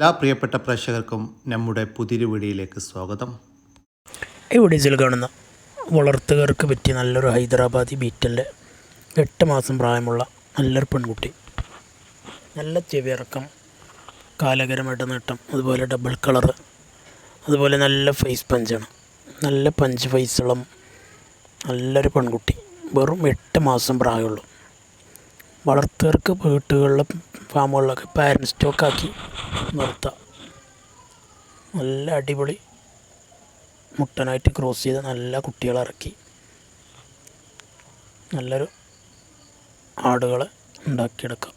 എല്ലാ പ്രിയപ്പെട്ട പ്രേക്ഷകർക്കും നമ്മുടെ പുതിയൊരു വീഡിയോയിലേക്ക് സ്വാഗതം. ഈ വീഡിയോസിൽ കാണുന്ന വളർത്തുകാർക്ക് പറ്റിയ നല്ലൊരു ഹൈദരാബാദി ബീറ്റലിന്റെ എട്ട് മാസം പ്രായമുള്ള നല്ലൊരു പെൺകുട്ടി. നല്ല ചെവിയിറക്കം കാലകരമായിട്ട് നീട്ടം അതുപോലെ ഡബിൾ കളറ് അതുപോലെ നല്ല ഫേസ് പഞ്ചാണ് നല്ല പഞ്ച് ഫേസുള്ള നല്ലൊരു പെൺകുട്ടി. വെറും എട്ട് മാസം പ്രായമുള്ളൂ. വളർത്തുകാർക്ക് വീട്ടുകളിലും ഫാമുകളിലൊക്കെ പാരൻ സ്റ്റോക്കാക്കി നിർത്താം. നല്ല അടിപൊളി മുട്ടനായിട്ട് ക്രോസ് ചെയ്ത് നല്ല കുട്ടികളിറക്കി. നല്ലൊരു ആടുകളെ ഉണ്ടാക്കിയെടുക്കാം.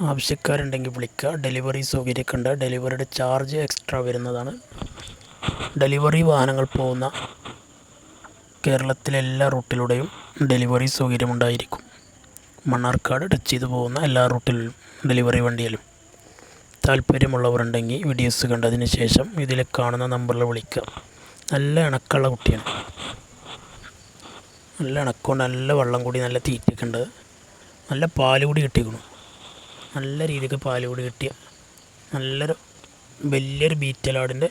ആവശ്യക്കാരുണ്ടെങ്കിൽ വിളിക്കുക ഡെലിവറി സൗകര്യമൊക്കെ ഉണ്ട് ഡെലിവറിയുടെ ചാർജ് എക്സ്ട്രാ വരുന്നതാണ്. ഡെലിവറി വാഹനങ്ങൾ പോകുന്ന കേരളത്തിലെ എല്ലാ റൂട്ടിലൂടെയും ഡെലിവറി സൗകര്യമുണ്ടായിരിക്കും. മണ്ണാർക്കാട് ടച്ച് ചെയ്ത് പോകുന്ന എല്ലാ റൂട്ടിലും ഡെലിവറി വണ്ടിയിലും താല്പര്യമുള്ളവരുണ്ടെങ്കിൽ വീഡിയോസ് കണ്ടതിന് ശേഷം ഇതിൽ കാണുന്ന നമ്പറിൽ വിളിക്കുക. നല്ല ഇണക്കമുള്ള കുട്ടിയാണ്. നല്ല ഇണക്കം നല്ല വെള്ളം കൂടി നല്ല തീറ്റയൊക്കെ ഉണ്ട്. നല്ല പാൽ കൂടി കിട്ടിക്കണം നല്ല രീതിക്ക് പാൽ കൂടി കിട്ടിയ നല്ലൊരു വലിയൊരു ബീറ്റലാടിന്റെ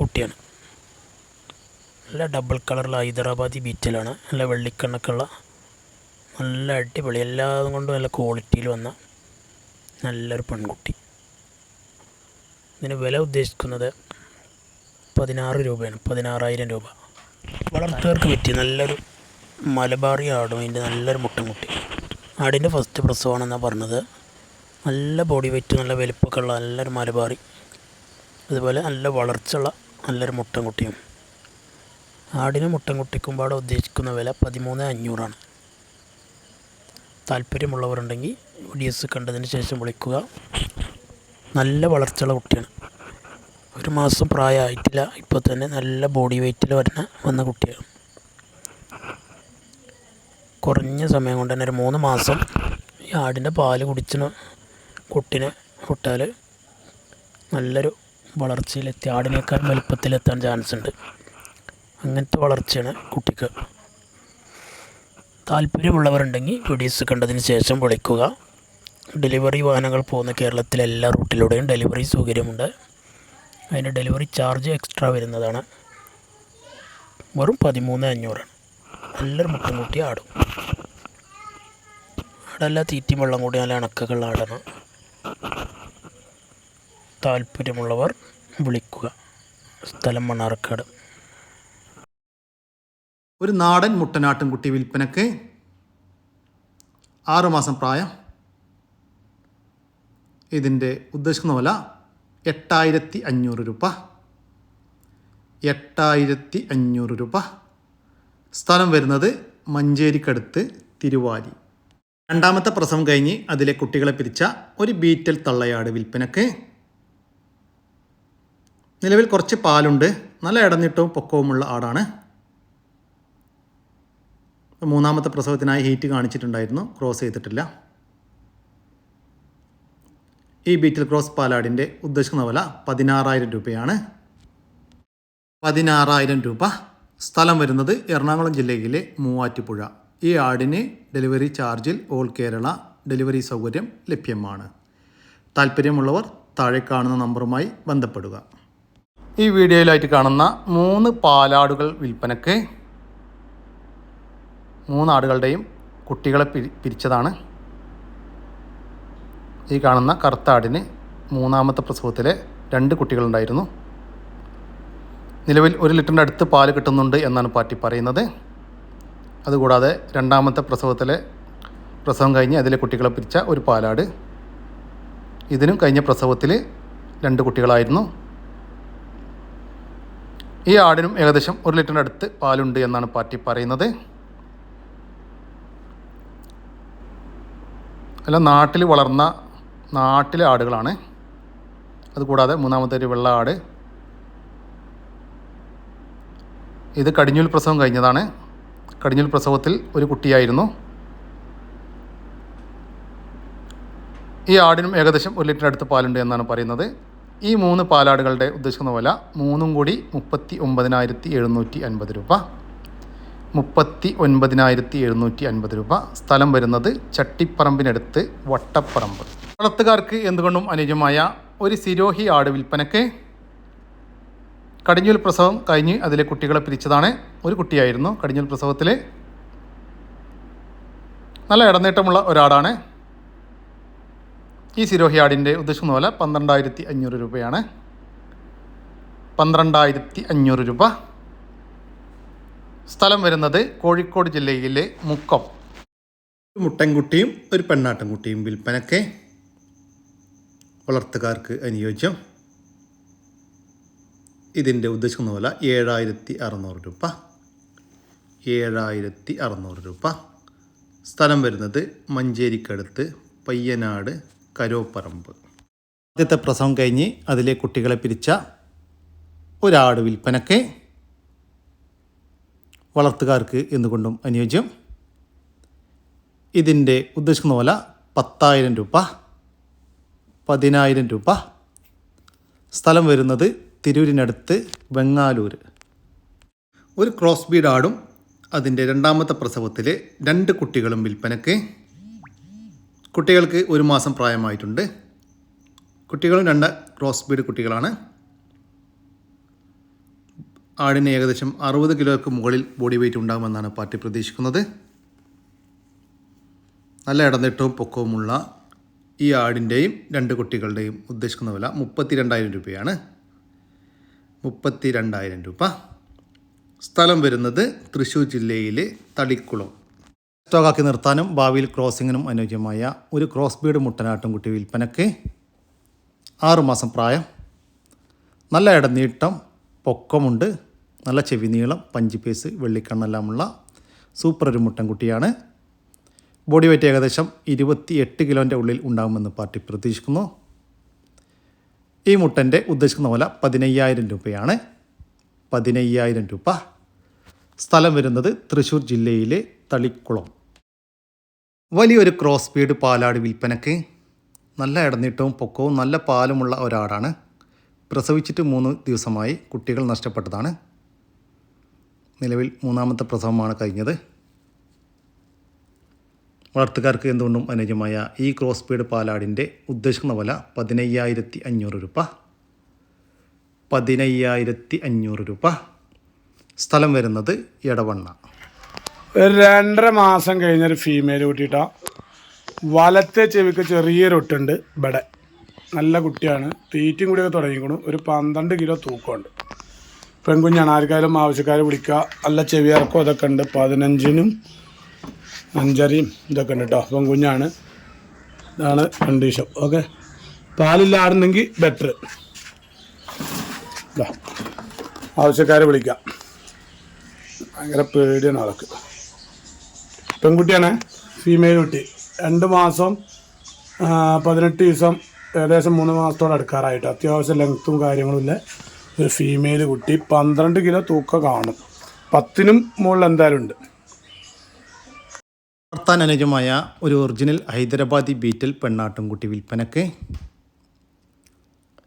കുട്ടിയാണ്. നല്ല ഡബിൾ കളറുള്ള ഹൈദരാബാദി ബീറ്റലാണ് നല്ല വെള്ളിക്കണ്ണൊക്കെയുള്ള നല്ല അടിപൊളി. എല്ലാതും കൊണ്ടും നല്ല ക്വാളിറ്റിയിൽ വന്ന നല്ലൊരു പെൺകുട്ടി. ഇതിന് വില ഉദ്ദേശിക്കുന്നത് പതിനാറ് രൂപയാണ്. പതിനാറായിരം രൂപ. വളർത്തുകാർക്ക് പറ്റിയ നല്ലൊരു മലബാറി ആടും. അതിന്റെ നല്ലൊരു മുട്ടൻകുട്ടി. ആടിന്റെ ഫസ്റ്റ് പ്രസവമാണെന്നാണ് പറഞ്ഞത്. നല്ല ബോഡി വെയിറ്റ് നല്ല വലിപ്പമൊക്കെ ഉള്ള നല്ലൊരു മലബാറി. അതുപോലെ നല്ല വളർച്ചയുള്ള നല്ലൊരു മുട്ടൻകുട്ടിയും. ആടിനെ മുട്ടൻകുട്ടിക്കും പാടെ ഉദ്ദേശിക്കുന്ന വില പതിമൂന്ന് അഞ്ഞൂറാണ്. താല്പര്യമുള്ളവരുണ്ടെങ്കിൽ വീഡിയോസ് കണ്ടതിന് ശേഷം വിളിക്കുക. നല്ല വളർച്ചയുള്ള കുട്ടിയാണ്. ഒരു മാസം പ്രായമായിട്ടില്ല ഇപ്പോൾ തന്നെ നല്ല ബോഡി വെയ്റ്റിൽ വരുന്ന വന്ന കുട്ടിയാണ്. കുറഞ്ഞ സമയം കൊണ്ട് തന്നെ ഒരു മൂന്ന് മാസം ഈ ആടിന്റെ പാൽ കുടിച്ചിന് കുട്ടിനെ വിട്ടാൽ നല്ലൊരു വളർച്ചയിലെത്തി ആടിനേക്കാൾ വലുപ്പത്തിലെത്താൻ ചാൻസ് ഉണ്ട്. അങ്ങനത്തെ വളർച്ചയാണ് കുട്ടിക്ക്. താല്പര്യമുള്ളവരുണ്ടെങ്കിൽ വീഡിയോസ് കണ്ടതിന് ശേഷം വിളിക്കുക. ഡെലിവറി വാഹനങ്ങൾ പോകുന്ന കേരളത്തിലെ എല്ലാ റൂട്ടിലൂടെയും ഡെലിവറി സൗകര്യമുണ്ട്. അതിന്റെ ഡെലിവറി ചാർജ് എക്സ്ട്രാ വരുന്നതാണ്. വെറും പതിമൂന്ന് അഞ്ഞൂറാണ് എല്ലാവരും മുട്ടുമുട്ടി ആടും. ആടെല്ലാം തീറ്റി വെള്ളം കൂടി നല്ല അണക്കകൾ ആടണം. താല്പര്യമുള്ളവർ വിളിക്കുക. സ്ഥലം മണ്ണാർക്കാട്. ഒരു നാടൻ മുട്ടനാട്ടിൻകുട്ടി വിൽപ്പനക്ക് ആറുമാസം പ്രായം. ഇതിന്റെ ഉദ്ദേശിക്കുന്ന വില എട്ടായിരത്തി അഞ്ഞൂറ് രൂപ. എട്ടായിരത്തി അഞ്ഞൂറ് രൂപ. സ്ഥലം വരുന്നത് മഞ്ചേരിക്കടുത്ത് തിരുവാലി. രണ്ടാമത്തെ പ്രസവം കഴിഞ്ഞ് അതിലെ കുട്ടികളെ പിരിച്ച ഒരു ബീറ്റൽ തള്ളയാട് വിൽപ്പനക്ക്. നിലവിൽ കുറച്ച് പാലുണ്ട്. നല്ല ഇടന്നിട്ടവും പൊക്കവുമുള്ള ആടാണ്. മൂന്നാമത്തെ പ്രസവത്തിനായി ഹീറ്റ് കാണിച്ചിട്ടുണ്ടായിരുന്നു. ക്രോസ് ചെയ്തിട്ടില്ല. ഈ ബീറ്റിൽ ക്രോസ് പാലാടിന്റെ ഉദ്ദേശിക്കുന്ന വില പതിനാറായിരം രൂപയാണ്. പതിനാറായിരം രൂപ. സ്ഥലം വരുന്നത് എറണാകുളം ജില്ലയിലെ മൂവാറ്റുപുഴ. ഈ ആടിന് ഡെലിവറി ചാർജിൽ ഓൾ കേരള ഡെലിവറി സൗകര്യം ലഭ്യമാണ്. താല്പര്യമുള്ളവർ താഴെ കാണുന്ന നമ്പറുമായി ബന്ധപ്പെടുക. ഈ വീഡിയോയിലായിട്ട് കാണുന്ന മൂന്ന് പാലാടുകൾ വിൽപ്പനക്ക് മൂന്നാടുകളുടെയും കുട്ടികളെ പിരിച്ചതാണ്. ഈ കാണുന്ന കറുത്ത ആടിന് മൂന്നാമത്തെ പ്രസവത്തിലെ രണ്ട് കുട്ടികളുണ്ടായിരുന്നു. നിലവിൽ ഒരു ലിറ്ററിന്റെ അടുത്ത് പാൽ കിട്ടുന്നുണ്ട് എന്നാണ് പാർട്ടി പറയുന്നത്. അതുകൂടാതെ രണ്ടാമത്തെ പ്രസവത്തിലെ പ്രസവം കഴിഞ്ഞ് അതിലെ കുട്ടികളെ പിരിച്ച ഒരു പാലാട്. ഇതിനും കഴിഞ്ഞ പ്രസവത്തിൽ രണ്ട് കുട്ടികളായിരുന്നു. ഈ ആടിനും ഏകദേശം ഒരു ലിറ്ററിന്റെ അടുത്ത് പാലുണ്ട് എന്നാണ് പാർട്ടി പറയുന്നത്. എല്ലാം നാട്ടിൽ വളർന്ന നാട്ടിലെ ആടുകളാണ്. അതുകൂടാതെ മൂന്നാമത്തെ ഒരു വെള്ള ആട്. ഇത് കടിഞ്ഞൂൽ പ്രസവം കഴിഞ്ഞതാണ്. കടിഞ്ഞൂൽ പ്രസവത്തിൽ ഒരു കുട്ടിയായിരുന്നു. ഈ ആടിനും ഏകദേശം ഒരു ലിറ്റർ അടുത്ത് പാലുണ്ട് എന്നാണ് പറയുന്നത്. ഈ മൂന്ന് പാലാടുകളുടെ ഉദ്ദേശിക്കുന്ന വില മൂന്നും കൂടി മുപ്പത്തി ഒമ്പതിനായിരത്തി എഴുന്നൂറ്റി അൻപത് രൂപ. മുപ്പത്തി ഒൻപതിനായിരത്തി എഴുന്നൂറ്റി അൻപത് രൂപ. സ്ഥലം വരുന്നത് ചട്ടിപ്പറമ്പിനടുത്ത് വട്ടപ്പറമ്പ്. വളർത്തുകാർക്ക് എന്തുകൊണ്ടും അനുയോജ്യമായ ഒരു സിരോഹി ആട് വിൽപ്പനയ്ക്ക് കടിഞ്ഞൂൽ പ്രസവം കഴിഞ്ഞ് അതിലെ കുട്ടികളെ പിരിച്ചതാണ് ഒരു കുട്ടിയായിരുന്നു. കടിഞ്ഞൂൽ പ്രസവത്തിൽ നല്ല ഇടനേട്ടമുള്ള ഒരാടാണ്. ഈ സിരോഹി ആടിന്റെ ഉദ്ദേശിക്കുന്ന പോലെ പന്ത്രണ്ടായിരത്തി അഞ്ഞൂറ് രൂപയാണ്. പന്ത്രണ്ടായിരത്തി അഞ്ഞൂറ് രൂപ. സ്ഥലം വരുന്നത് കോഴിക്കോട് ജില്ലയിലെ മുക്കം. മുട്ടൻകുട്ടിയും ഒരു പെണ്ണാട്ടൻകുട്ടിയും വിൽപ്പനയ്ക്ക് വളർത്തുകാർക്ക് അനുയോജ്യം. ഇതിന്റെ ഉദ്ദേശിക്കുന്ന പോലെ ഏഴായിരത്തി അറുന്നൂറ് രൂപ. ഏഴായിരത്തി അറുന്നൂറ് രൂപ. സ്ഥലം വരുന്നത് മഞ്ചേരിക്കടുത്ത് പയ്യനാട് കരോപ്പറമ്പ്. ആദ്യത്തെ പ്രസവം കഴിഞ്ഞ് അതിലെ കുട്ടികളെ പിരിച്ച ഒരാട് വിൽപ്പനയ്ക്ക് വളർത്തുകാർക്ക് എന്നുകൊണ്ടും അനുയോജ്യം? ഇതിന്റെ ഉദ്ദേശിക്കുന്ന പോലെ പത്തായിരം രൂപ പതിനായിരം രൂപ. സ്ഥലം വരുന്നത് തിരൂരിനടുത്ത് വെങ്ങാലൂർ ഒരു ക്രോസ് ബീഡ് ആടും അതിന്റെ രണ്ടാമത്തെ പ്രസവത്തിൽ രണ്ട് കുട്ടികളും വിൽപ്പനയ്ക്ക്. കുട്ടികൾക്ക് ഒരു മാസം പ്രായമായിട്ടുണ്ട്. കുട്ടികളും രണ്ട് ക്രോസ് ബീഡ് കുട്ടികളാണ്. ആടിന് ഏകദേശം അറുപത് കിലോയ്ക്ക് മുകളിൽ ബോഡി വെയിറ്റ് ഉണ്ടാകുമെന്നാണ് പാർട്ടി പ്രതീക്ഷിക്കുന്നത്. നല്ല ഇടനീട്ടവും പൊക്കവുമുള്ള ഈ ആടിന്റെയും രണ്ട് കുട്ടികളുടെയും ഉദ്ദേശിക്കുന്ന വില മുപ്പത്തി രണ്ടായിരം രൂപയാണ്. മുപ്പത്തി രണ്ടായിരം രൂപ. സ്ഥലം വരുന്നത് തൃശ്ശൂർ ജില്ലയിലെ തളിക്കുളം. സ്റ്റോക്കാക്കി നിർത്താനും ഭാവിയിൽ ക്രോസിങ്ങിനും അനുയോജ്യമായ ഒരു ക്രോസ് ബീഡ് മുട്ടനാട്ടും കുട്ടി വിൽപ്പനയ്ക്ക് ആറുമാസം പ്രായം. നല്ല ഇടനീട്ടം പൊക്കമുണ്ട്. നല്ല ചെവി നീളം പഞ്ചിപ്പേസ് പീസ് വെള്ളിക്കണ്ണെല്ലാമുള്ള സൂപ്പർ ഒരു മുട്ടൻകുട്ടിയാണ്. ബോഡി വെയിറ്റ് ഏകദേശം ഇരുപത്തി എട്ട് കിലോന്റെ ഉള്ളിൽ ഉണ്ടാകുമെന്ന് പാർട്ടി പ്രതീക്ഷിക്കുന്നു. ഈ മുട്ടന്റെ ഉദ്ദേശിക്കുന്ന പോലെ പതിനയ്യായിരം രൂപയാണ്. പതിനയ്യായിരം രൂപ. സ്ഥലം വരുന്നത് തൃശ്ശൂർ ജില്ലയിലെ തളിക്കുളം. വലിയൊരു ക്രോസ് ബീഡ് പാലാട് വിൽപ്പനയ്ക്ക്. നല്ല ഇടനീട്ടവും പൊക്കവും നല്ല പാലുമുള്ള ഒരാടാണ്. പ്രസവിച്ചിട്ട് മൂന്ന് ദിവസമായി കുട്ടികൾ നഷ്ടപ്പെട്ടതാണ്. നിലവിൽ മൂന്നാമത്തെ പ്രസവമാണ് കഴിഞ്ഞത്. വളർത്തുകാർക്ക് എന്തുകൊണ്ടും അനുയോജ്യമായ ഈ ക്രോസ് സ്പീഡ് പാലാടിന്റെ ഉദ്ദേശിക്കുന്ന വില പതിനയ്യായിരത്തി അഞ്ഞൂറ് രൂപ. പതിനയ്യായിരത്തി അഞ്ഞൂറ് രൂപ. സ്ഥലം വരുന്നത് എടവണ്ണ. ഒരു രണ്ടര മാസം കഴിഞ്ഞൊരു ഫീമെയിൽ കൂട്ടിയിട്ടാണ് വലത്തെ ചെവിക്ക് ചെറിയൊരു ഒട്ടുണ്ട് ഇവിടെ നല്ല കുട്ടിയാണ്. തീറ്റയും കൂടിയൊക്കെ തുടങ്ങിക്കണു. ഒരു പന്ത്രണ്ട് കിലോ തൂക്കമുണ്ട്. പെൺകുഞ്ഞാണ്. ആർക്കായാലും ആവശ്യക്കാരെ വിളിക്കുക. നല്ല ചെവി അതൊക്കെ ഉണ്ട്. പതിനഞ്ചിനും അഞ്ചരയും ഇതൊക്കെ ഉണ്ട് കേട്ടോ. പെൺകുഞ്ഞാണ്. ഇതാണ് കണ്ടീഷൻ. ഓക്കെ. പാലില്ലാടുന്നെങ്കിൽ ബെറ്റർ ആവശ്യക്കാരെ വിളിക്കാം ഭയങ്കര പേടിയാണ് ആൾക്ക്. പെൺകുട്ടിയാണ്. ഫീമെയിൽ കുട്ടി. രണ്ട് മാസം പതിനെട്ട് ദിവസം ഏകദേശം മൂന്ന് മാസത്തോടെ അടുക്കാറായിട്ട് അത്യാവശ്യം ലെങ്ത്തും കാര്യങ്ങളും ഇല്ല? ഒരു ഫീമെയിൽ കുട്ടി പന്ത്രണ്ട് കിലോ തൂക്ക കാണും. പത്തിനും മുകളിൽ എന്തായാലും ഉണ്ട്. വളർത്താൻ അനുജമായ ഒരു ഒറിജിനൽ ഹൈദരാബാദി ബീറ്റൽ പെണ്ണാട്ടുംകുട്ടി വിൽപ്പനക്ക്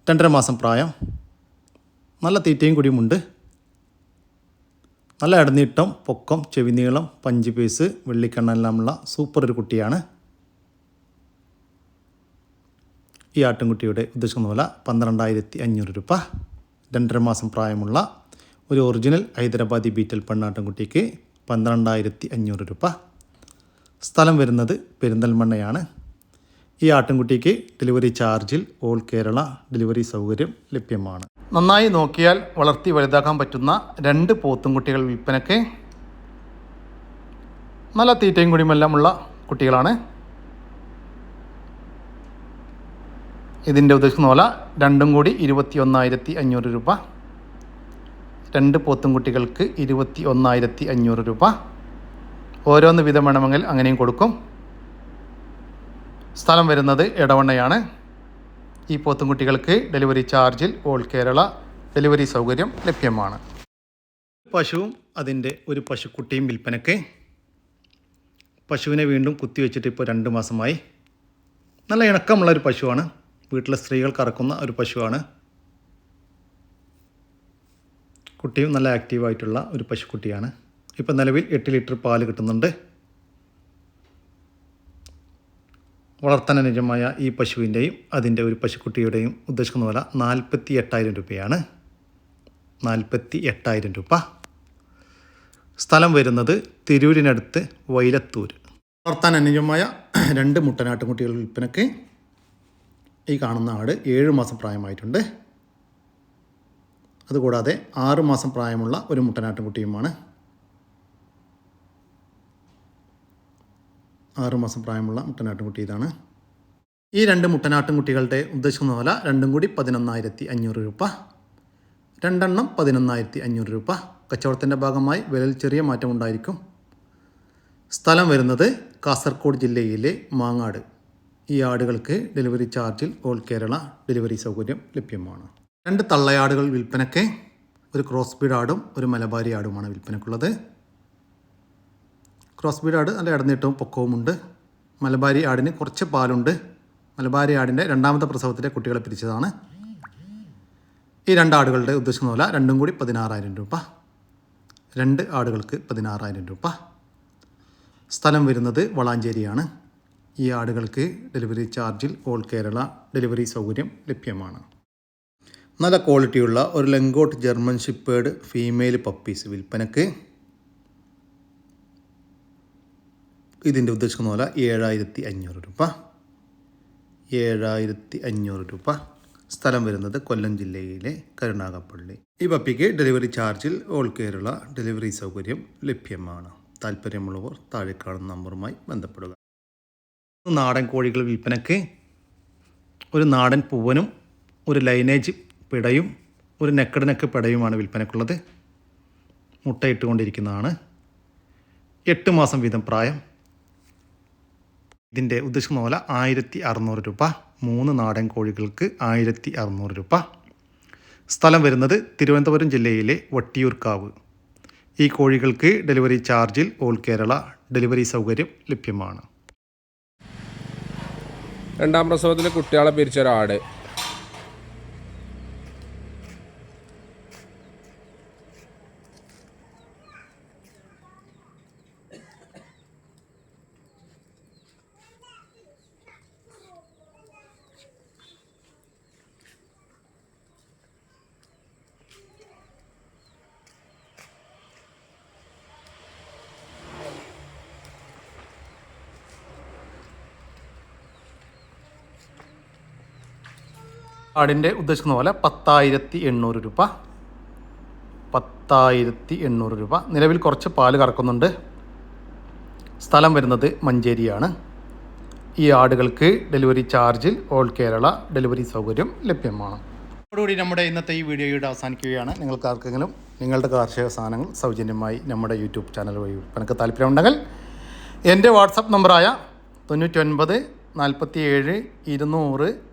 രണ്ടര മാസം പ്രായം. നല്ല തീറ്റയും കുടിയുമുണ്ട് നല്ല ഇടനീട്ടം പൊക്കം ചെവിനീളം പഞ്ച് പീസ് വെള്ളിക്കണ്ണെല്ലാമുള്ള സൂപ്പർ ഒരു കുട്ടിയാണ്. ഈ ആട്ടിൻകുട്ടിയുടെ ഉദ്ദേശിക്കുന്ന വില പന്ത്രണ്ടായിരത്തി അഞ്ഞൂറ് രൂപ. രണ്ടര മാസം പ്രായമുള്ള ഒരു ഒറിജിനൽ ഹൈദരാബാദി ബീറ്റൽ പെണ്ണാട്ടിൻകുട്ടിക്ക് പന്ത്രണ്ടായിരത്തി അഞ്ഞൂറ് രൂപ. സ്ഥലം വരുന്നത് പെരിന്തൽമണ്ണയാണ്. ഈ ആട്ടിൻകുട്ടിക്ക് ഡെലിവറി ചാർജിൽ ഓൾ കേരള ഡെലിവറി സൗകര്യം ലഭ്യമാണ്. നന്നായി നോക്കിയാൽ വളർത്തി വലുതാക്കാൻ പറ്റുന്ന രണ്ട് പോത്തുംകുട്ടികൾ വിൽപ്പനയ്ക്ക് നല്ല തീറ്റയും കുടിയുമെല്ലാമുള്ള കുട്ടികളാണ്. ഇതിന്റെ ഉദ്ദേശിക്കുന്ന പോലെ രണ്ടും കൂടി ഇരുപത്തി ഒന്നായിരത്തി അഞ്ഞൂറ് രൂപ. രണ്ട് പോത്തുംകുട്ടികൾക്ക് ഇരുപത്തി ഒന്നായിരത്തി അഞ്ഞൂറ് രൂപ. ഓരോന്ന് വിധം വേണമെങ്കിൽ അങ്ങനെയും കൊടുക്കും. സ്ഥലം വരുന്നത് ഇടവണ്ണയാണ് ഈ പോത്തുംകുട്ടികൾക്ക് ഡെലിവറി ചാർജിൽ ഓൾ കേരള ഡെലിവറി സൗകര്യം ലഭ്യമാണ്. പശുവും അതിന്റെ ഒരു പശുക്കുട്ടിയും വിൽപ്പനയ്ക്ക്. പശുവിനെ വീണ്ടും കുത്തിവെച്ചിട്ട് ഇപ്പോൾ രണ്ട് മാസമായി. നല്ല ഇണക്കമുള്ള ഒരു പശുവാണ്. വീട്ടിലെ സ്ത്രീകൾ കറക്കുന്ന ഒരു പശുവാണ്. കുട്ടിയും നല്ല ആക്റ്റീവായിട്ടുള്ള ഒരു പശുക്കുട്ടിയാണ്. ഇപ്പം നിലവിൽ എട്ട് ലിറ്റർ പാൽ കിട്ടുന്നുണ്ട്. വളർത്താൻ അനുജമായ ഈ പശുവിന്റെയും അതിന്റെ ഒരു പശുക്കുട്ടിയുടെയും ഉദ്ദേശിക്കുന്ന വില നാൽപ്പത്തി എട്ടായിരം രൂപയാണ്. നാൽപ്പത്തി എട്ടായിരം രൂപ. സ്ഥലം വരുന്നത് തിരൂരിനടുത്ത് വൈലത്തൂർ വളർത്താൻ അനുജമായ രണ്ട് മുട്ടനാട്ടുംകുട്ടികളുടെ വിൽപ്പനയ്ക്ക് ഈ കാണുന്ന ആട് ഏഴ് മാസം പ്രായമായിട്ടുണ്ട്. അതുകൂടാതെ ആറ് മാസം പ്രായമുള്ള ഒരു മുട്ടനാട്ടുംകുട്ടിയുമാണ്. ആറ് മാസം പ്രായമുള്ള മുട്ടനാട്ടുംകുട്ടി ഇതാണ്. ഈ രണ്ട് മുട്ടനാട്ടുംകുട്ടികളുടെ ഉദ്ദേശിക്കുന്ന വില രണ്ടും കൂടി പതിനൊന്നായിരത്തി അഞ്ഞൂറ് രൂപ രണ്ടെണ്ണം പതിനൊന്നായിരത്തി അഞ്ഞൂറ് രൂപ. കച്ചവടത്തിന്റെ ഭാഗമായി വിലയിൽ ചെറിയ മാറ്റമുണ്ടായിരിക്കും. സ്ഥലം വരുന്നത് കാസർഗോഡ് ജില്ലയിലെ മാങ്ങാട്. ഈ ആടുകൾക്ക് ഡെലിവറി ചാർജിൽ ഓൾ കേരള ഡെലിവറി സൗകര്യം ലഭ്യമാണ്. രണ്ട് തള്ളയാടുകൾ വിൽപ്പനയ്ക്ക് ഒരു ക്രോസ് ബീഡ് ആടും ഒരു മലബാരി ആടുമാണ് വിൽപ്പനയ്ക്കുള്ളത്. ക്രോസ് ബീഡ് ആട് നല്ല ഇടനീട്ടവും പൊക്കവുമുണ്ട്. മലബാരി ആടിന് കുറച്ച് പാലുണ്ട്. മലബാരി ആടിന്റെ രണ്ടാമത്തെ പ്രസവത്തിലെ കുട്ടികളെ പിരിച്ചതാണ്. ഈ രണ്ട് ആടുകളുടെ ഉദ്ദേശം പോലെ രണ്ടും കൂടി പതിനാറായിരം രൂപ. രണ്ട് ആടുകൾക്ക് പതിനാറായിരം രൂപ. സ്ഥലം വരുന്നത് വളാഞ്ചേരിയാണ്. ഈ ആടുകൾക്ക് ഡെലിവറി ചാർജിൽ ഓൾ കേരള ഡെലിവറി സൗകര്യം ലഭ്യമാണ്. നല്ല ക്വാളിറ്റിയുള്ള ഒരു long coat German shepherd female puppies വിൽപ്പനക്ക് ഇതിന്റെ ഉദ്ദേശിക്കുന്ന പോലെ ഏഴായിരത്തി അഞ്ഞൂറ് രൂപ. ഏഴായിരത്തി അഞ്ഞൂറ് രൂപ. സ്ഥലം വരുന്നത് കൊല്ലം ജില്ലയിലെ കരുണാകപ്പള്ളി ഈ പപ്പിക്ക് ഡെലിവറി ചാർജിൽ ഓൾ കേരള ഡെലിവറി സൗകര്യം ലഭ്യമാണ്. താല്പര്യമുള്ളവർ താഴെ കാണുന്ന നമ്പറുമായി ബന്ധപ്പെടുക. നാടൻ കോഴികൾ വിൽപ്പനയ്ക്ക് ഒരു നാടൻ പൂവനും ഒരു ലൈനേജ് പിടയും ഒരു നെക്കട് നെക്ക് പിടയുമാണ് വിൽപ്പനയ്ക്കുള്ളത് മുട്ടയിട്ടുകൊണ്ടിരിക്കുന്നതാണ്. എട്ട് മാസം വീതം പ്രായം. ഇതിന്റെ ഉദ്ദേശിക്കുന്ന പോലെ ആയിരത്തി അറുന്നൂറ് രൂപ. മൂന്ന് നാടൻ കോഴികൾക്ക് ആയിരത്തി അറുന്നൂറ് രൂപ. സ്ഥലം വരുന്നത് തിരുവനന്തപുരം ജില്ലയിലെ വട്ടിയൂർക്കാവ്. ഈ കോഴികൾക്ക് ഡെലിവറി ചാർജിൽ ഓൾ കേരള ഡെലിവറി സൗകര്യം ലഭ്യമാണ്. രണ്ടാം പ്രസവത്തിൽ കുട്ടികളെ പിരിച്ച ആടിന്റെ ഉദ്ദേശിക്കുന്ന പോലെ പത്തായിരത്തി എണ്ണൂറ് രൂപ. പത്തായിരത്തി എണ്ണൂറ് രൂപ. നിലവിൽ കുറച്ച് പാൽ കറക്കുന്നുണ്ട്. സ്ഥലം വരുന്നത് മഞ്ചേരിയാണ്. ഈ ആടുകൾക്ക് ഡെലിവറി ചാർജിൽ ഓൾ കേരള ഡെലിവറി സൗകര്യം ലഭ്യമാണ്. അതോടുകൂടി നമ്മുടെ ഇന്നത്തെ ഈ വീഡിയോയുടെ അവസാനിക്കുകയാണ്. നിങ്ങൾക്ക് ആർക്കെങ്കിലും നിങ്ങളുടെ കാർഷിക സാധനങ്ങൾ സൗജന്യമായി നമ്മുടെ യൂട്യൂബ് ചാനൽ വഴി വിൽപ്പനക്ക് താല്പര്യമുണ്ടെങ്കിൽ എന്റെ വാട്സപ്പ് നമ്പറായ തൊണ്ണൂറ്റൊൻപത് നാൽപ്പത്തി ഏഴ് ഇരുന്നൂറ്